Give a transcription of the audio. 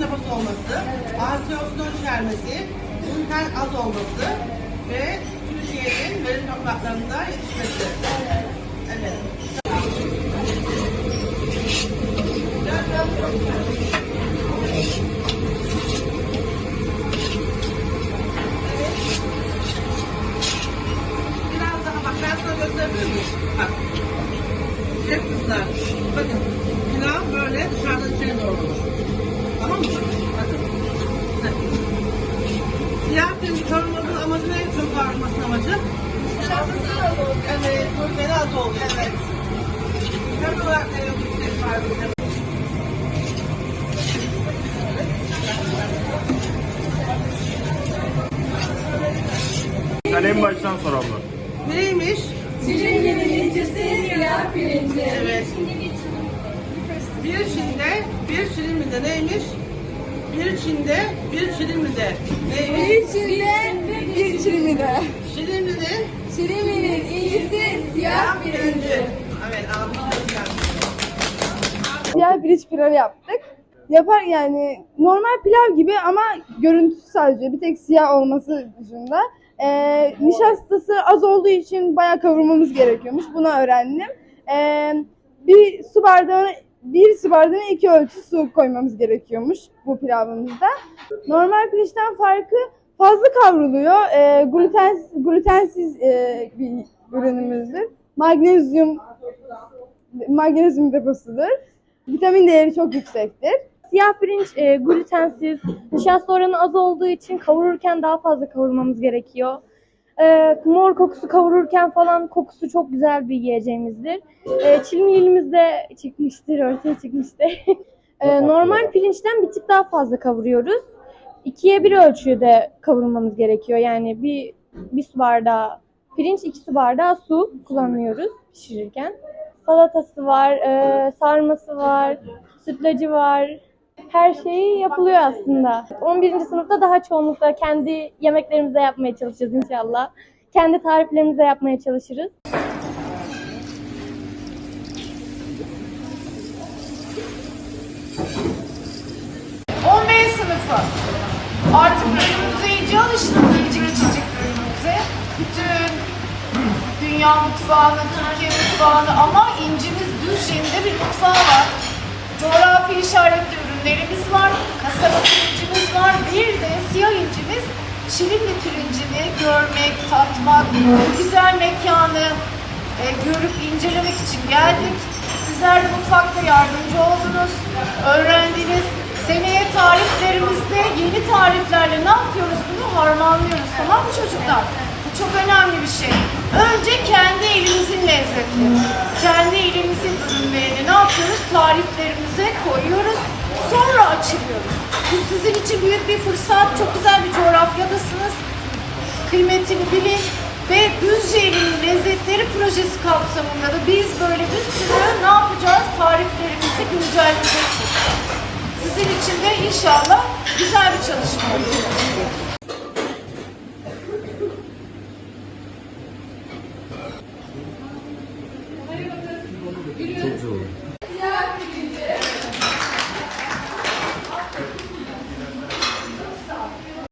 deposu olması, antioksidan içermesi, gluten az olması ve Türkiye'nin verim topraklarında yetişmesi. Evet. Biraz daha bak ben? Bak. Evet kızlar. Bakın. Pilav böyle dışarıdan içeri doğru olur. Tamam mı? Bakın. Heh. Siyah pirinci kavurmanın amacı ne? Çok kavurmasının amacı. Nişastası az Evet. Olarak var bizde? Sen en baştan sor abla. Neymiş? Çilinginin incisi siyah pirinci. Evet. Bir Çin'de, bir Çin'de neymiş? Bir Çin'de, bir Çin'de neymiş? Bir çilde bir Çiliminin incisi siyah pirinci. Evet. Siyah pirinç pilavı yaptık. Yapar yani normal pilav gibi ama görüntüsü sadece bir tek siyah olması dışında. Ee, nişastası az olduğu için bayağı kavurmamız gerekiyormuş. Bunu öğrendim. Ee, bir su bardağına bir su bardağına iki ölçü su koymamız gerekiyormuş bu pilavımızda. Normal pirinçten farkı fazla kavruluyor. Ee, gluten glutensiz e, bir ürünümüzdür. Magnezyum magnezyum deposudur. Vitamin değeri çok yüksektir. Siyah pirinç e, glutensiz, nişasta oranı az olduğu için kavururken daha fazla kavurmamız gerekiyor. E, mor kokusu kavururken falan kokusu çok güzel bir yiyeceğimizdir. E, çilmiğimiz de çıkmıştır, ortaya çıkmıştır. e, normal pirinçten bir tık daha fazla kavuruyoruz. İkiye bir ölçüde kavurmamız gerekiyor. Yani bir, bir su bardağı pirinç, iki su bardağı su kullanıyoruz pişirirken. Salatası var, e, sarması var, sütlacı var. Her şeyi yapılıyor aslında. 11. sınıfta daha çoğunlukla kendi yemeklerimize yapmaya çalışacağız inşallah. Kendi tariflerimize yapmaya çalışırız. Dünya mutfağını, Türkiye mutfağını ama incimiz Düzce'nin bir mutfağı var. Coğrafi işaretli ürünlerimiz var, kasaba pirincimiz var. Bir de siyah incimiz Şirinli pirincini görmek, tatmak, güzel mekanı e, görüp incelemek için geldik. Sizler de mutfakta yardımcı oldunuz, öğrendiniz. Seneye tariflerimizde yeni tariflerle ne yapıyoruz bunu harmanlıyoruz tamam mı çocuklar? Bu çok önemli bir şey. Önce kendi elimizin lezzetleri, kendi elimizin ürünlerini ne yapıyoruz? Tariflerimize koyuyoruz. Sonra açılıyoruz. Bu sizin için büyük bir fırsat. Çok güzel bir coğrafyadasınız kıymetini bilin ve Düzce'nin lezzetleri projesi kapsamında da biz böyle bir sürü ne yapacağız? Tariflerimizi güncelleyeceğiz. Sizin için de inşallah güzel bir çalışma olacak.